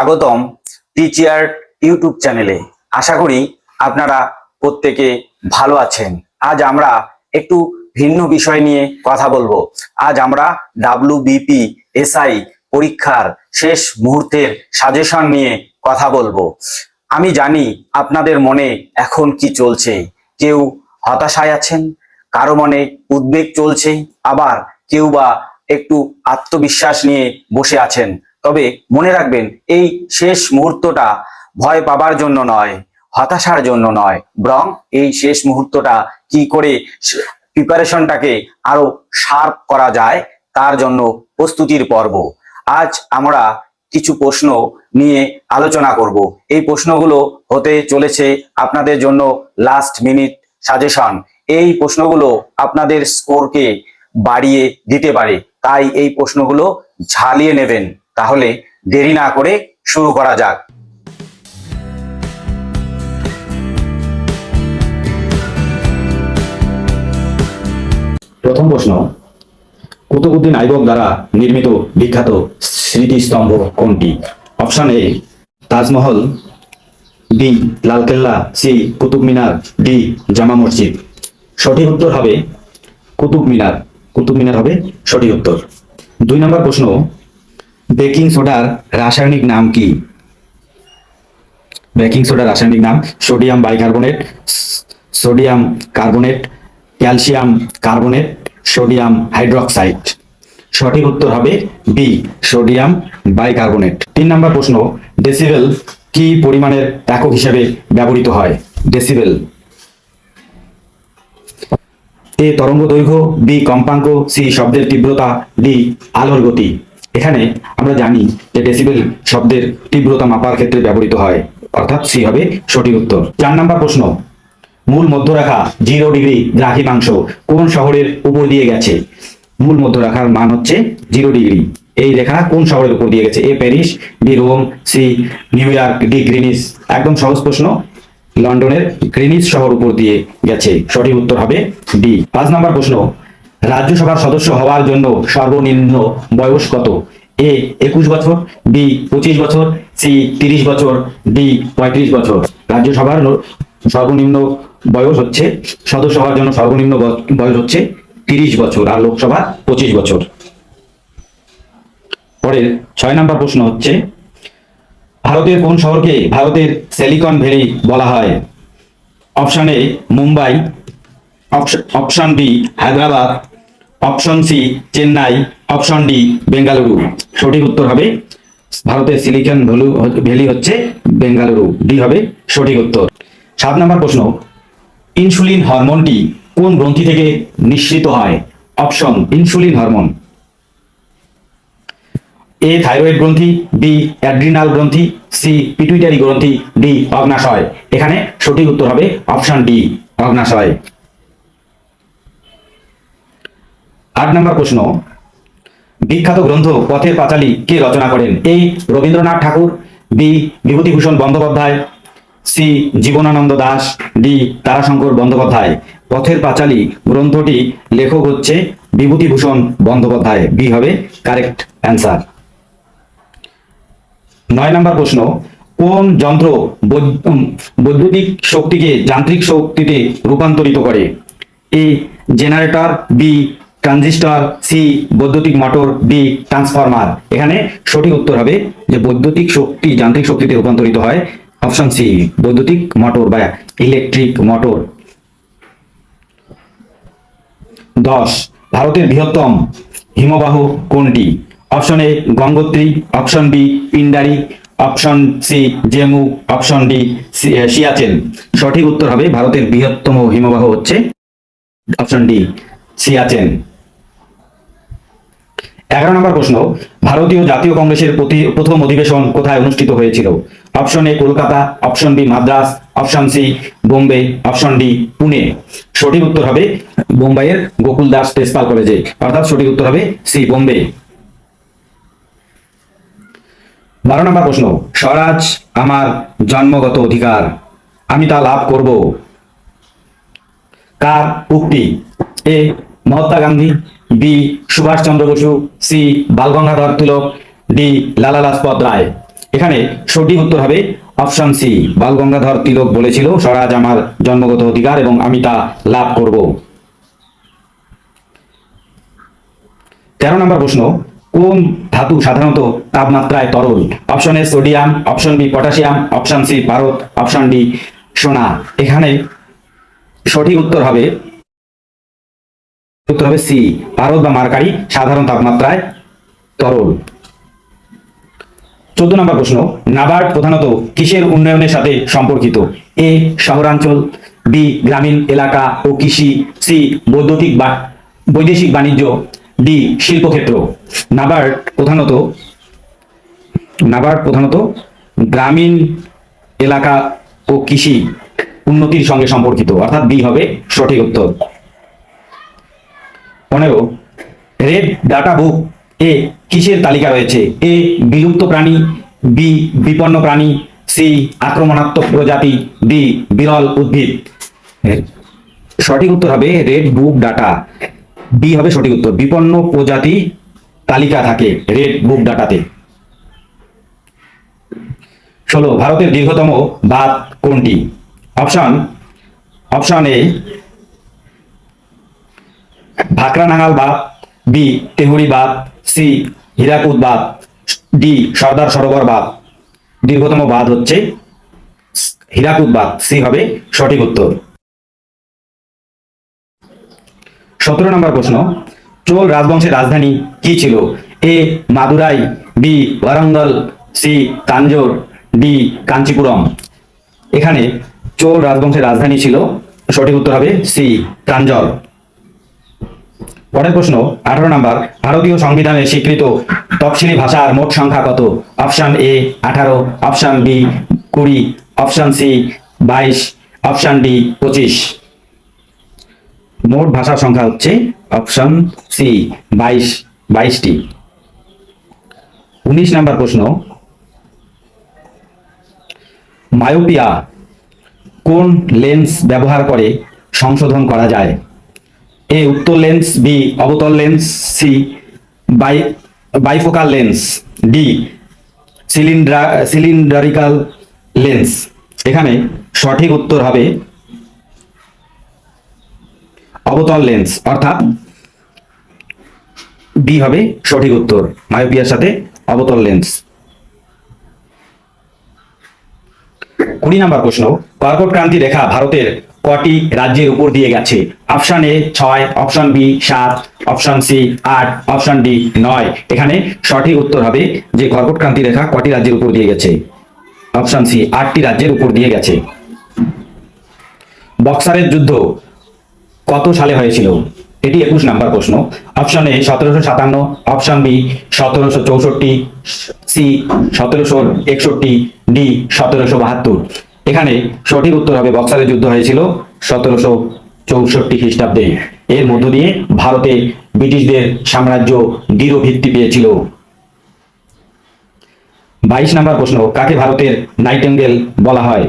স্বাগতম টিচিয়ার ইউটিউব চ্যানেলে। আশা করি আপনারা প্রত্যেকে ভালো আছেন। আজ আমরা একটু ভিন্ন বিষয় নিয়ে কথা বলব। আজ আমরা ডাব্লিউ বিপি এসআই পরীক্ষার শেষ মুহূর্তের সাজেশন নিয়ে কথা বলব। আমি জানি আপনাদের মনে এখন কি চলছে। কেউ হতাশায় আছেন, কারও মনে উদ্বেগ চলছে, আবার কেউ বা একটু আত্মবিশ্বাস নিয়ে বসে আছেন। তবে মনে রাখবেন, এই শেষ মুহূর্তটা ভয় পাবার জন্য নয়, হতাশার জন্য নয়। বরং এই শেষ মুহূর্তটা কি করে প্রিপারেশনটাকে আরও শার্প করা যায়, তার জন্য প্রস্তুতির পর্ব। আজ আমরা কিছু প্রশ্ন নিয়ে আলোচনা করব। এই প্রশ্নগুলো হতে চলেছে আপনাদের জন্য লাস্ট মিনিট সাজেশন এই প্রশ্নগুলো আপনাদের স্কোরকে বাড়িয়ে দিতে পারে। তাই এই প্রশ্নগুলো ঝালিয়ে নেবেন। তাহলে দেরি না করে শুরু করা যাক। প্রথম প্রশ্ন। কুতুবুদ্দিন আইবক দ্বারা নির্মিত বিখ্যাত স্মৃতিস্তম্ভ কোনটি? Option A, Taj Mahal, B, Lal Qila, C, Qutub Minar, D, Jama Masjid. সঠিক উত্তর হবে কুতুব মিনার। কুতুব মিনার হবে সঠিক উত্তর। দুই নম্বর প্রশ্ন বেকিং সোডার রাসায়নিক নাম কি? বেকিং সোডার রাসায়নিক নাম sodium bicarbonate, sodium carbonate, calcium carbonate, sodium hydroxide. সঠিক উত্তর হবে বি সোডিয়াম বাইকার্বনেট। তিন নম্বর প্রশ্ন, ডেসিবেল কি পরিমাণের একক হিসেবে ব্যবহৃত হয়? ডেসিবেল। এ তরঙ্গ দৈর্ঘ্য, বি কম্পাঙ্ক, সি শব্দের তীব্রতা, ডি আলোর গতি। এখানে আমরা জানি যে ডেসিবেল শব্দের তীব্রতা মাপার ক্ষেত্রে ব্যবহৃত হয়, অর্থাৎ সি হবে সঠিক উত্তর। চার নম্বর প্রশ্ন, মূল মধ্যরেখা জিরো ডিগ্রি দ্রাঘিমাংশ কোন শহরের উপর দিয়ে গেছে? মূল মধ্যরেখার মান হচ্ছে জিরো ডিগ্রি এই রেখা কোন শহরের উপর দিয়ে গেছে? A Paris, B Rome, C New York, D Greenwich. একদম সহজ প্রশ্ন, লন্ডনের গ্রিনিস শহর উপর দিয়ে গেছে। সঠিক উত্তর হবে ডি। পাঁচ নম্বর প্রশ্ন রাজ্যসভার সদস্য হওয়ার জন্য সর্বনিম্ন বয়স কত? এ, একুশ বছর, বি, পঁচিশ বছর, সি, তিরিশ বছর, ডি, পঁয়ত্রিশ বছর। রাজ্যসভার সর্বনিম্ন বয়স হচ্ছে, সদস্য হওয়ার জন্য সর্বনিম্ন বয়স হচ্ছে তিরিশ বছর আর লোকসভা পঁচিশ বছর। পরের ছয় নম্বর প্রশ্ন হচ্ছে, ভারতের কোন শহরকে ভারতের সেলিকন ভ্যালি বলা হয়? Option A, Mumbai, অপশ- option B, Hyderabad option C, Chennai, option D, Bengaluru. সঠিক উত্তর হবে, ভারতের সিলিকন ভ্যালু ভ্যালি হচ্ছে বেঙ্গালুরু। ডি হবে সঠিক উত্তর। সাত নম্বর প্রশ্ন, ইনসুলিন হরমোনটি কোন গ্রন্থি থেকে নিঃসৃত হয়? Option, insulin hormone. A thyroid গ্রন্থি, বি অ্যাড্রিনাল গ্রন্থি, সি পিটুইটারি গ্রন্থি, ডি অগ্নাশয়। এখানে সঠিক উত্তর হবে অপশন ডি, অগ্নাশয়। আট নম্বর প্রশ্ন। বিখ্যাত গ্রন্থ পথের পাঁচালী কে রচনা করেন? A Rabindranath Thakur, B Bibhutibhushan Bandyopadhyay, C Jibanananda Das, D Tarashankar Bandyopadhyay. Pather Panchali গ্রন্থটি লেখক হচ্ছে বিভূতিভূষণ বন্দ্যোপাধ্যায়। বি হবে? Correct answer. নয় নম্বর প্রশ্ন, কোন যন্ত্র বৈদ্যুতিক শক্তিকে যান্ত্রিক শক্তিতে রূপান্তরিত করে? A generator, B transistor, C, বৈদ্যুতিক মোটর, ডি, ট্রান্সফরমার। এখানে সঠিক উত্তর হবে যে বৈদ্যুতিক শক্তি যান্ত্রিক শক্তিতে রূপান্তরিত হয়। অপশন সি, বৈদ্যুতিক মোটর বা ইলেকট্রিক মোটর। দশ, ভারতের বৃহত্তম হিমবাহ কোনটি? Option A, Gangotri, option B Pindari option C, Zemu, option D Siachen. সঠিক উত্তর হবে ভারতের বৃহত্তম হিমবাহ হচ্ছে অপশন ডি, সিয়াচেন। এগারো নম্বর প্রশ্ন, ভারতীয় জাতীয় কংগ্রেসের প্রথম অধিবেশন কোথায় অনুষ্ঠিত হয়েছিল? Option A Kolkata, option B Madras, option C Bombay, option D Pune. সঠিক উত্তর হবে বোম্বাইয়ের গোকুল দাস তেজপাল কলেজে। অর্থাৎ সঠিক উত্তর হবে সি, বোম্বে। বারো নম্বর প্রশ্ন, স্বরাজ আমার জন্মগত অধিকার, আমি তা লাভ করব। কার উক্তি? A Mahatma Gandhi B Subhash Chandra Basu, C Balgangadhar Tilak, D Lala Lajpat Rai. এখানে সঠিক উত্তর হবে অপশন সি, বালগঙ্গাধর তিলক বলেছিল, স্বরাজ আমার জন্মগত অধিকার এবং আমি তা লাভ করব। তেরো নম্বর প্রশ্ন, কোন ধাতু সাধারণত তাপমাত্রায় তরল? Option A sodium, option B potassium, option C পারদ, অপশন ডি সোনা। এখানে সঠিক উত্তর হবে উত্তর হবে সি পারদ বা মার্কারি সাধারণ তাপমাত্রায় তরল। চোদ্দ নম্বর প্রশ্ন, নাবার্ড প্রধানত কিসের উন্নয়নের সাথে সম্পর্কিত? এ, শহরাঞ্চল, বি, গ্রামীণ এলাকা ও কৃষি, সি, বৈদ্যুতিক বা বৈদেশিক বাণিজ্য, ডি, শিল্পক্ষেত্র। নাবার্ড প্রধানত নাবার্ড প্রধানত গ্রামীণ এলাকা ও কৃষি উন্নতির সঙ্গে সম্পর্কিত, অর্থাৎ বি হবে সঠিক উত্তর। পনেরো। Red data book. এ কিসের তালিকা রয়েছে? এ বিলুপ্ত প্রাণী, বি বিপন্ন প্রাণী, সি আক্রমণাত্মক প্রজাতি, ডি বিরল উদ্ভিদ। সঠিক উত্তর হবে রেড বুক ডাটা। বি হবে সঠিক উত্তর। বিপন্ন প্রজাতি তালিকা থাকে রেড বুক ডাটাতে। ষোলো, ভারতের দীর্ঘতম বাঁধ কোনটি? অপশন অপশন এ ভাকরানাঙ্গাল বাঁধ বি, তেহুরি বাঁধ সি, হীরাকুদ বাঁধ ডি, সর্দার সরোবর বাঁধ দীর্ঘতম বাঁধ হচ্ছে হীরাকুদ বাঁধ সি হবে সঠিক উত্তর। সতেরো নম্বর প্রশ্ন, চোল রাজবংশের রাজধানী কি ছিল? A, Madurai, B, Warangal, C Tanjore D, Kanchipuram. এখানে চোল রাজবংশের রাজধানী ছিল, সঠিক উত্তর হবে সি তাঞ্জল পরের প্রশ্ন, আঠারো নাম্বার, ভারতীয় সংবিধানের স্বীকৃত তফসিলি ভাষার মোট সংখ্যা কত? অপশন এ আঠারো, অপশন বি কুড়ি, অপশন সি বাইশ, অপশন ডি পঁচিশ। মোট ভাষার সংখ্যা হচ্ছে অপশন সি বাইশ, বাইশটি। উনিশ নাম্বার প্রশ্ন, মায়োপিয়া কোন লেন্স ব্যবহার করে সংশোধন করা যায়? এ উত্তর lens B অবতল lens C bi bifocal lens D সিলিন্ড্রা cylindrical lens এখানে সঠিক উত্তর হবে অবতল লেন্স অর্থাৎ বি হবে সঠিক উত্তর মায়োপিয়ার সাথে অবতল লেন্স কুড়ি নাম্বার প্রশ্ন, কর্কট ক্রান্তি রেখা ভারতের কটি রাজ্যের উপর দিয়ে গেছে? অপশন এ ছয় অপশন বি সাত অপশন সি আট অপশন ডি নয়। এখানে সঠিক উত্তর হবে যে কর্কট ক্রান্তি রেখা কটি রাজ্যের উপর দিয়ে গেছে? অপশন সি আটটি রাজ্যের উপর দিয়ে গেছে। বক্সারের যুদ্ধ কত সালে হয়েছিল? এটি একুশ নাম্বার প্রশ্ন। অপশন এ সতেরোশো সাতান্ন অপশন বি সতেরোশো চৌষট্টি সি সতেরোশো একষট্টি ডি সতেরোশো বাহাত্তর। এখানে সঠিক উত্তর হবে বক্সারের যুদ্ধ হয়েছিল সতেরোশো চৌষট্টি খ্রিস্টাব্দে। এর মধ্য দিয়ে ভারতে ব্রিটিশদের সাম্রাজ্য দৃঢ় ভিত্তি পেয়েছিল। বাইশ নাম্বার প্রশ্ন, কাকে ভারতের নাইটেঙ্গেল বলা হয়?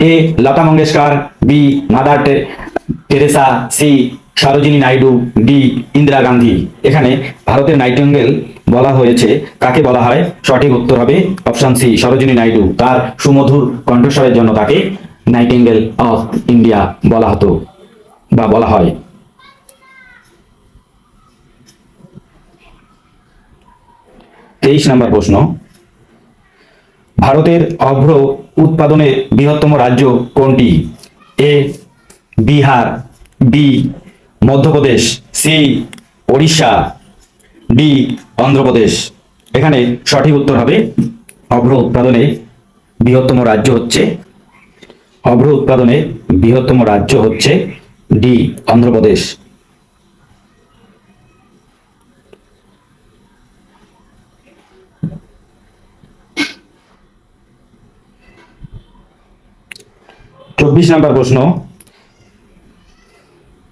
A, Lata Mangeshkar, B, Mother Teresa, C, Sarojini Naidu, D, Indira Gandhi. এখানে ভারতের নাইটেঙ্গেল বলা হয়েছে, কাকে বলা হয়? সঠিক উত্তর হবে অপশন সি, সরোজিনী নাইডু। তার সুমধুর কণ্ঠস্বরের জন্য তাকে নাইটেঙ্গেল অফ ইন্ডিয়া বলা হতো বা বলা হয়। তেইশ নম্বর প্রশ্ন। ভারতের অভ্র উৎপাদনের বৃহত্তম রাজ্য কোনটি? A, Bihar, B, Madhya Pradesh, C, Odisha, D Andhra Pradesh. এখানে সঠিক উত্তর হবে অভ্র উৎপাদনে বৃহত্তম রাজ্য হচ্ছে অভ্র উৎপাদনে বৃহত্তম রাজ্য হচ্ছে ডি, অন্ধ্রপ্রদেশ। চব্বিশ নম্বর প্রশ্ন,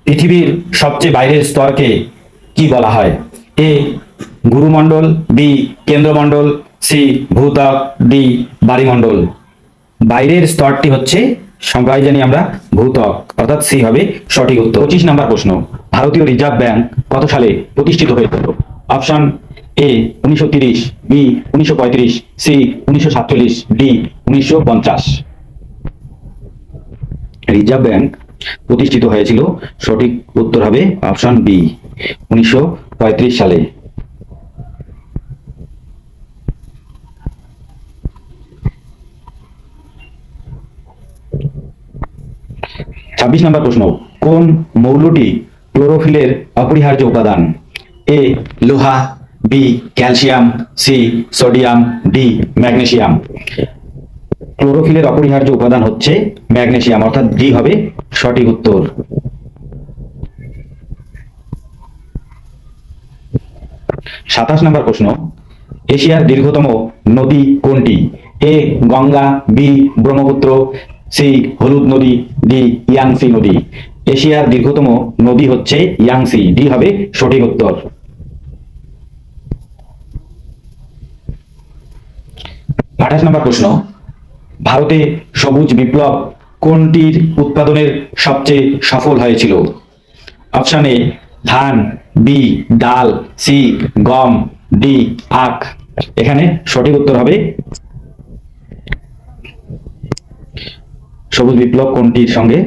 পৃথিবীর সবচেয়ে বাইরের স্তরকে কি বলা হয়? এ গুরুমণ্ডল বি কেন্দ্রমণ্ডল সি ভূত্বক ডি বাড়িমণ্ডল বাইরের স্তরটি হচ্ছে সংখ্যায় জানি আমরা ভূত্বক অর্থাৎ সি হবে সঠিক উত্তর। পঁচিশ নম্বর প্রশ্ন, ভারতীয় রিজার্ভ ব্যাংক কত সালে প্রতিষ্ঠিত হয়েছিল? অপশন এ উনিশশো তিরিশ, বি উনিশশো পঁয়ত্রিশ, সি উনিশশো সাতচল্লিশ, ডি উনিশশো পঞ্চাশ। রিজার্ভ ব্যাংক প্রতিষ্ঠিত হয়েছিল, সঠিক উত্তর হবে অপশন বি, উনিশশো পঁয়ত্রিশ সালে। ছাব্বিশ নম্বর প্রশ্ন, কোন মৌলটি ক্লোরোফিলের অপরিহার্য উপাদান? এ, লোহা, B, calcium, C, sodium, D, magnesium. ক্লোরোফিলের অপরিহার্য উপাদান হচ্ছে ম্যাগনেসিয়াম, অর্থাৎ ডি হবে সঠিক উত্তর। সাতাশ নম্বর প্রশ্ন, এশিয়ার দীর্ঘতম নদী কোনটি? A, Ganga, B, Brahmaputra C হলুদ নদী ডি ইয়াংসি নদী। এশিয়ার দীর্ঘতম নদী হচ্ছে ইয়াংসি। ডি হবে সঠিক উত্তর। আঠাশ নম্বর প্রশ্ন। ভারতে সবুজ বিপ্লব কোনটির উৎপাদনের সবচেয়ে সফল হয়েছিল? অপশন এ, ধান, বি, ডাল, সি, গম, ডি, আখ। এখানে সঠিক উত্তর হবে সবুজ বিপ্লব কোনটির সঙ্গে?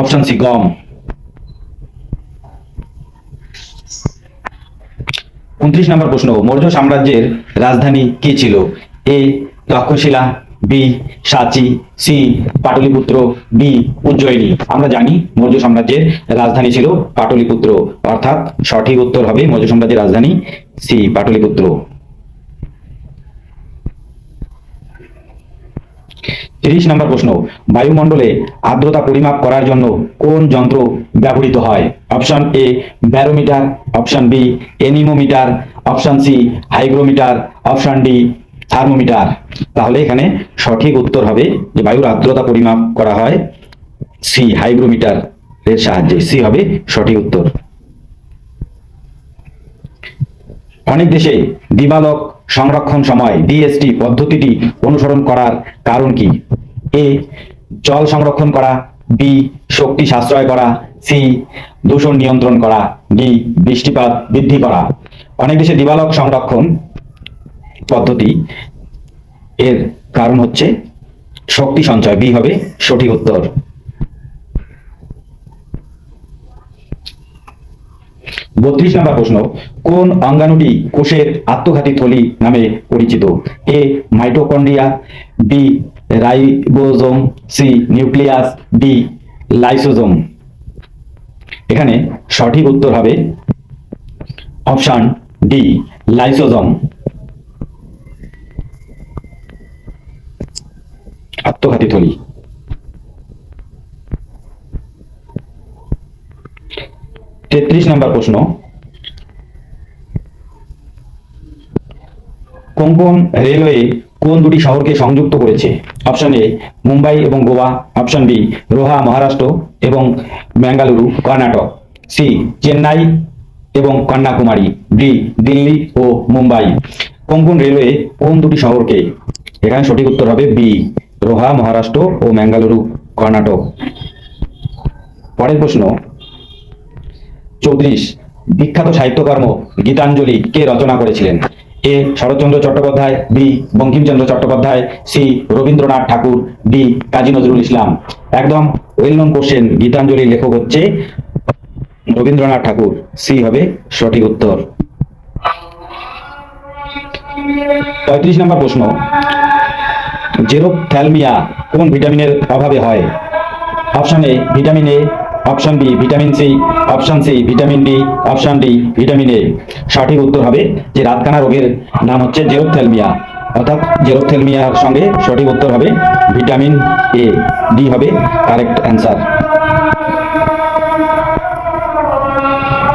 অপশন সি গম। উনত্রিশ নম্বর প্রশ্ন, মৌর্য সাম্রাজ্যের রাজধানী কি ছিল? এ তক্ষশিলা বি, সাচি, সি, পাটলিপুত্র বি উজ্জয়িনী। আমরা জানি মৌর্য সাম্রাজ্যের রাজধানী ছিল পাটলিপুত্র, অর্থাৎ সঠিক উত্তর হবে মৌর্য সাম্রাজ্যের রাজধানী সি, পাটলিপুত্র। তিরিশ নম্বর প্রশ্ন, বায়ুমণ্ডলে আর্দ্রতা পরিমাপ করার জন্য কোন যন্ত্র ব্যবহৃত হয়? Option A barometer, option B anemometer, option C hygrometer, option D thermometer. তাহলে এখানে সঠিক উত্তর হবে যে বায়ুর আর্দ্রতা পরিমাপ করা হয় সি হাইগ্রোমিটার এর সাহায্যে। সি হবে সঠিক উত্তর। অনেক দেশে দিবালক সংরক্ষণ সময় ডিএসটি পদ্ধতিটি অনুসরণ করার কারণ কি? এ, জল সংরক্ষণ করা, বি, শক্তি সাশ্রয় করা, সি, দূষণ নিয়ন্ত্রণ করা, ডি, বৃষ্টিপাত বৃদ্ধি করা। অনেক দেশে দিবালক সংরক্ষণ পদ্ধতি, এর কারণ হচ্ছে শক্তি সঞ্চয়, বি হবে সঠিক উত্তর। বত্রিশ নম্বর প্রশ্ন, কোন অঙ্গাণুটি কোষের আত্মঘাতী থলি নামে পরিচিত? A, mitochondria, B, ribosome, C, nucleus, D, lysosome. এখানে সঠিক উত্তর হবে অপশন ডি, লাইসোজোম। আত্মঘাতী থলি। তেত্রিশ নম্বর প্রশ্ন। কোঙ্কন রেলওয়ে কোন দুটি শহরকে সংযুক্ত করেছে? অপশন এ, মুম্বাই এবং গোয়া। অপশন বি, রোহা, মহারাষ্ট্র এবং বেঙ্গালুরু, কর্ণাটক। সি, চেন্নাই এবং কন্যাকুমারী। ডি, দিল্লি ও মুম্বাই। কোঙ্কন রেলওয়ে কোন দুটি শহরকে? এখানে সঠিক উত্তর হবে বি, রোহা, মহারাষ্ট্র ও ম্যাঙ্গালুরু কর্ণাটক। পরের প্রশ্ন চৌত্রিশ বিখ্যাত সাহিত্যকর্ম গীতাঞ্জলি কে রচনা করেছিলেন? A Sarat Chandra Chattopadhyay, B Bankim Chandra Chattopadhyay, C Rabindranath Thakur, D Kazi Nazrul Islam. একদম ওয়েল নন কোশ্চেন গীতাঞ্জলির লেখক হচ্ছে রবীন্দ্রনাথ ঠাকুর। সি হবে সঠিক উত্তর। পঁয়ত্রিশ নম্বর প্রশ্ন। জেরোথ্যালমিয়া কোন ভিটামিনের অভাবে হয়? Option A, vitamin A option B vitamin C, option C, vitamin D, option D, vitamin A. সঠিক উত্তর হবে যে রাতকানা রোগের নাম হচ্ছে জেরোথ্যালমিয়া। অর্থাৎ জেরোথ্যালমিয়ার সঙ্গে সঠিক উত্তর হবে ভিটামিন এ। ডি হবে কারেক্ট অ্যান্সার।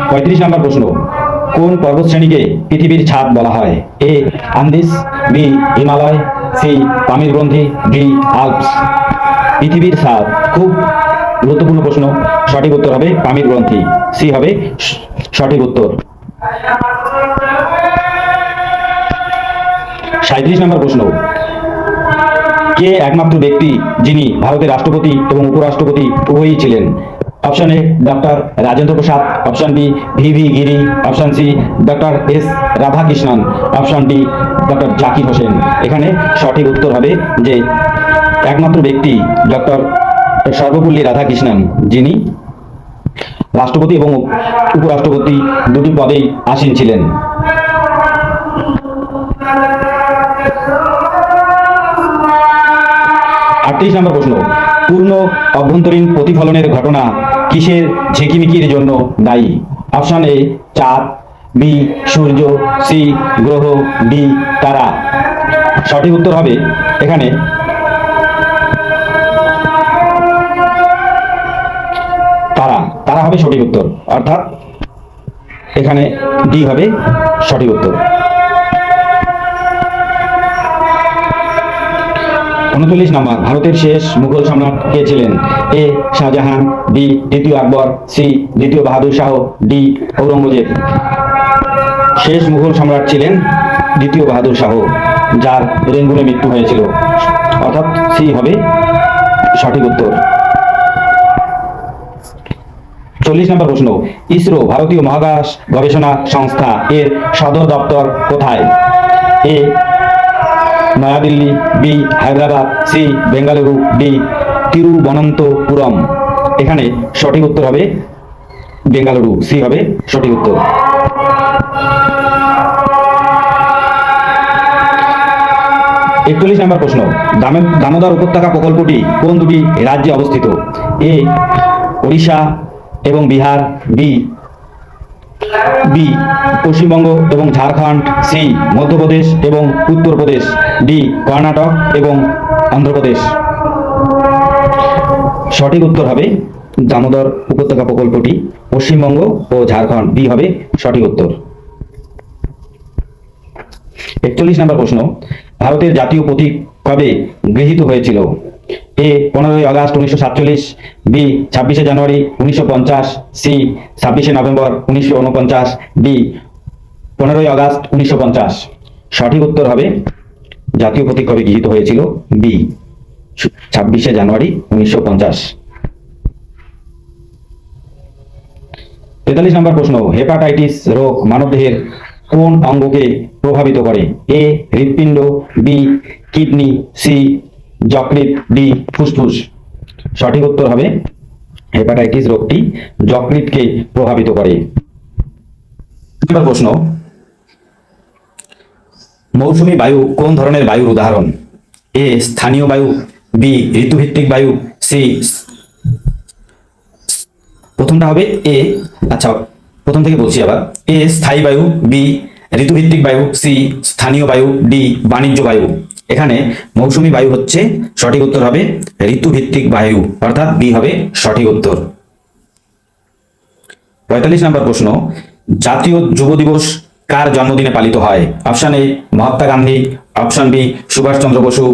পঁয়ত্রিশ নম্বর প্রশ্ন। কোন পর্বত শ্রেণীকে পৃথিবীর ছাদ বলা হয়? A, Andes, B, Himalaya, C Pamir গ্রন্থি ডি, আলপস। পৃথিবীর ছাদ খুব গুরুত্বপূর্ণ প্রশ্ন। সঠিক উত্তর হবে পামির গ্রন্থি। সি হবে সঠিক উত্তর। সাঁত্রিশ নম্বর প্রশ্ন। কে একমাত্র ব্যক্তি যিনি ভারতের রাষ্ট্রপতি এবং উপরাষ্ট্রপতি উভয়ই ছিলেন? Option A doctor Rajendra Prasad, option B V V Giri, option C doctor S Radhakrishnan, option D doctor Zakir Hussain. এখানে সঠিক উত্তর হবে যে একমাত্র ব্যক্তি ডক্টর সর্বপল্লী রাধাকৃষ্ণন যিনি রাষ্ট্রপতি এবং উপরাষ্ট্রপতি দুটি পদেই আসীন ছিলেন। আটত্রিশ নম্বর প্রশ্ন, পূর্ণ অভ্যন্তরীণ প্রতিফলনের ঘটনা কিসের ঝিকিমিকির জন্য দায়ী? অপশন এ, চাঁদ, বি, সূর্য, সি, গ্রহ, ডি, তারা। সঠিক উত্তর হবে এখানে হবে সঠিক উত্তর। অর্থাৎ এখানে ডি হবে সঠিক উত্তর। উনচল্লিশ নম্বর, ভারতের শেষ মুঘল সম্রাট কে ছিলেন? এ শাহজাহান, বি দ্বিতীয় আকবর, সি দ্বিতীয় বাহাদুর শাহ, ডি ঔরঙ্গজেব। শেষ মুঘল সম্রাট ছিলেন দ্বিতীয় বাহাদুর শাহ, যার রেঙ্গুনে মৃত্যু হয়েছিল। অর্থাৎ সি হবে সঠিক উত্তর। চল্লিশ নম্বর প্রশ্ন, ইসরো ভারতীয় মহাকাশ গবেষণা সংস্থা এর সদর দপ্তর কোথায়? A, New Delhi, B, Hyderabad, C, Bengaluru, D, Thiruvananthapuram. এখানে সঠিক উত্তর হবে বেঙ্গালুরু, সি হবে সঠিক উত্তর। একচল্লিশ নম্বর প্রশ্ন, দামে- দামোদর উপত্যকা প্রকল্পটি কোন দুটি রাজ্যে অবস্থিত? এ, ওড়িশা এবং বিহার বি বি পশ্চিমবঙ্গ এবং ঝাড়খণ্ড সি মধ্যপ্রদেশ এবং উত্তরপ্রদেশ ডি কর্ণাটক এবং অন্ধ্রপ্রদেশ। সঠিক উত্তর হবে দামোদর উপত্যকা প্রকল্পটি। পশ্চিমবঙ্গ ও ঝাড়খণ্ড বি হবে সঠিক উত্তর। একচল্লিশ নম্বর প্রশ্ন, ভারতের জাতীয় প্রতীক কবে গৃহীত হয়েছিল? এ পনেরোই আগস্ট উনিশশো সাতচল্লিশ, বি ছাব্বিশে জানুয়ারি উনিশশো পঞ্চাশ, সি ছাব্বিশে নভেম্বর উনিশশো উনপঞ্চাশ, ডি পনেরোই আগস্ট উনিশশো পঞ্চাশ। সঠিক উত্তর হবে জাতীয় প্রতীক কবে গৃহীত হয়েছিল বি ছাব্বিশে জানুয়ারি উনিশশো পঞ্চাশ। তেতাল্লিশ নম্বর প্রশ্ন, হেপাটাইটিস রোগ মানবদেহের কোন অঙ্গকে প্রভাবিত করে? এ হৃৎপিণ্ড, বি কিডনি, সি যকৃৎ ডি ফুসফুস। সঠিক উত্তর হবে হেপাটাইটিস রোগটি যকৃৎকে প্রভাবিত করে। নম্বর প্রশ্ন, মৌসুমী বায়ু কোন ধরনের বায়ুর উদাহরণ? এ, স্থানীয় বায়ু, বি, ঋতুভিত্তিক বায়ু, সি, প্রথমটা হবে এ। আচ্ছা প্রথম থেকে বলছি আবার। এ, স্থায়ী বায়ু, বি, ঋতুভিত্তিক বায়ু, সি, স্থানীয় বায়ু, ডি, বাণিজ্য বায়ু। এখানে মৌসুমী বায়ু হচ্ছে সঠিক উত্তর হবে ঋতুভিত্তিক বায়ু, অর্থাৎ বি হবে সঠিক উত্তর। পঁয়তাল্লিশ নম্বর প্রশ্ন, জাতীয় যুব দিবস কার জন্মদিনে পালিত হয়? Option A Mahatma Gandhi, option B Subhash Chandra Basu.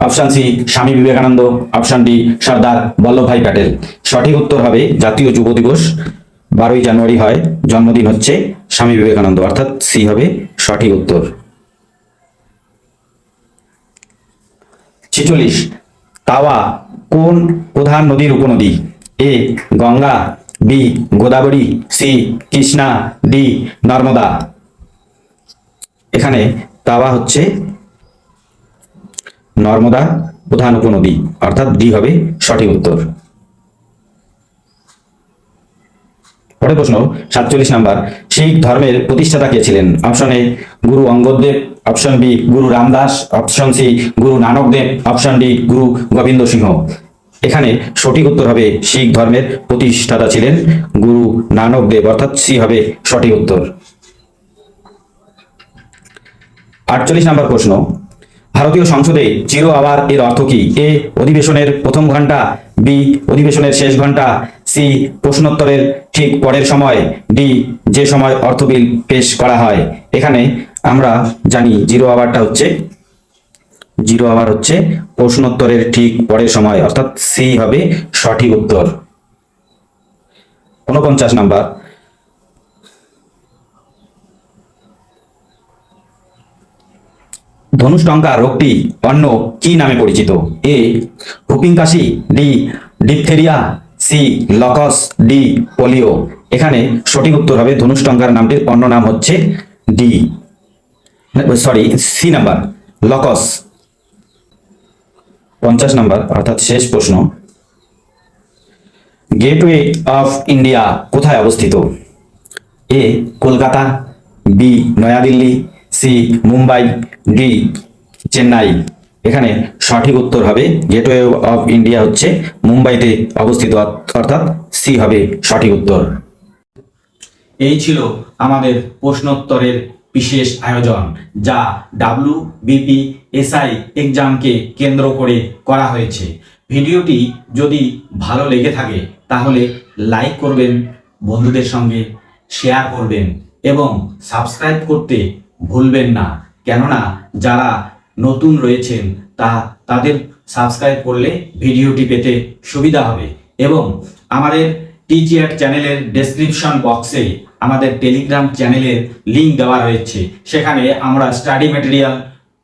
Option C Swami Vivekananda. Option D Sardar Vallabhbhai Patel. সঠিক উত্তর হবে জাতীয় যুব দিবস বারোই জানুয়ারি হয়, জন্মদিন হচ্ছে স্বামী বিবেকানন্দ, অর্থাৎ সি হবে সঠিক উত্তর। ছেচল্লিশ, তাওয়া কোন প্রধান নদীর উপনদী? A, Ganga, B, Godavari, C, Krishna, D, Narmada. এখানে তাওয়া হচ্ছে নর্মদা প্রধান উপনদী, অর্থাৎ ডি হবে সঠিক উত্তর। পরের প্রশ্ন, সাতচল্লিশ নাম্বার, শিখ ধর্মের প্রতিষ্ঠাতা কে ছিলেন? অপশন এ গুরু অঙ্গদেব অপশন বি গুরু Ramdas option C Guru Nanak Dev option D Guru Gobind Singh. এখানে সঠিক উত্তর হবে, শিখ ধর্মের প্রতিষ্ঠাতা ছিলেন গুরু নানক দেব অর্থাৎ সি হবে সঠিক উত্তর। আটচল্লিশ নম্বর প্রশ্ন, ভারতীয় সংসদে চির আবার এর অর্থ কি? এ অধিবেশনের প্রথম ঘণ্টা বি অধিবেশনের শেষ ঘণ্টা সি প্রশ্নোত্তরের ঠিক পরের সময় ডি, যে সময় অর্থ বিল পেশ করা হয়। এখানে আমরা জানি জিরো আওয়ারটা হচ্ছে, জিরো আওয়ার হচ্ছে প্রশ্নোত্তরের ঠিক পরের সময়, অর্থাৎ সি হবে সঠিক উত্তর। উনপঞ্চাশ নাম্বার। ধনুষ্টঙ্কা রোগটি অন্য কি নামে পরিচিত? এ, হুপিং কাশি D diphtheria C, locks, D, polio. এখানে সঠিক উত্তর হবে ধনুষ্টঙ্কার নামটির অন্য নাম হচ্ছে D. Sorry, C number, locks. পঞ্চাশ নাম্বার, অর্থাৎ শেষ প্রশ্ন। গেটওয়ে অফ ইন্ডিয়া কোথায় অবস্থিত? A, Kolkata, B, Naya Dilli, C, Mumbai, D, Chennai. এখানে সঠিক উত্তর হবে। গেটওয়ে অফ ইন্ডিয়া হচ্ছে মুম্বাইতে অবস্থিত, অর্থাৎ সি হবে সঠিক উত্তর। এই ছিল আমাদের প্রশ্নোত্তরের বিশেষ আয়োজন, যা ডাব্লিউ বিপি এসআই এক্সামকে কেন্দ্র করে করা হয়েছে। ভিডিওটি যদি ভালো লেগে থাকে, তাহলে লাইক করবেন, বন্ধুদের সঙ্গে শেয়ার করবেন, এবং সাবস্ক্রাইব করতে ভুলবেন না। কেননা, যারা নতুন রয়েছেন, তা তাদের সাবস্ক্রাইব করলে ভিডিওটি পেতে সুবিধা হবে। এবং আমাদের টিচিআর চ্যানেলের ডেসক্রিপশন বক্সে আমাদের টেলিগ্রাম চ্যানেলের লিঙ্ক দেওয়া রয়েছে। সেখানে আমরা স্টাডি ম্যাটেরিয়াল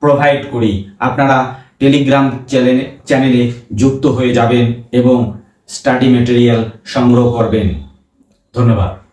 প্রোভাইড করি। আপনারা টেলিগ্রাম চ্যানেলে চ্যানেলে যুক্ত হয়ে যাবেন এবং স্টাডি ম্যাটেরিয়াল সংগ্রহ করবেন। ধন্যবাদ।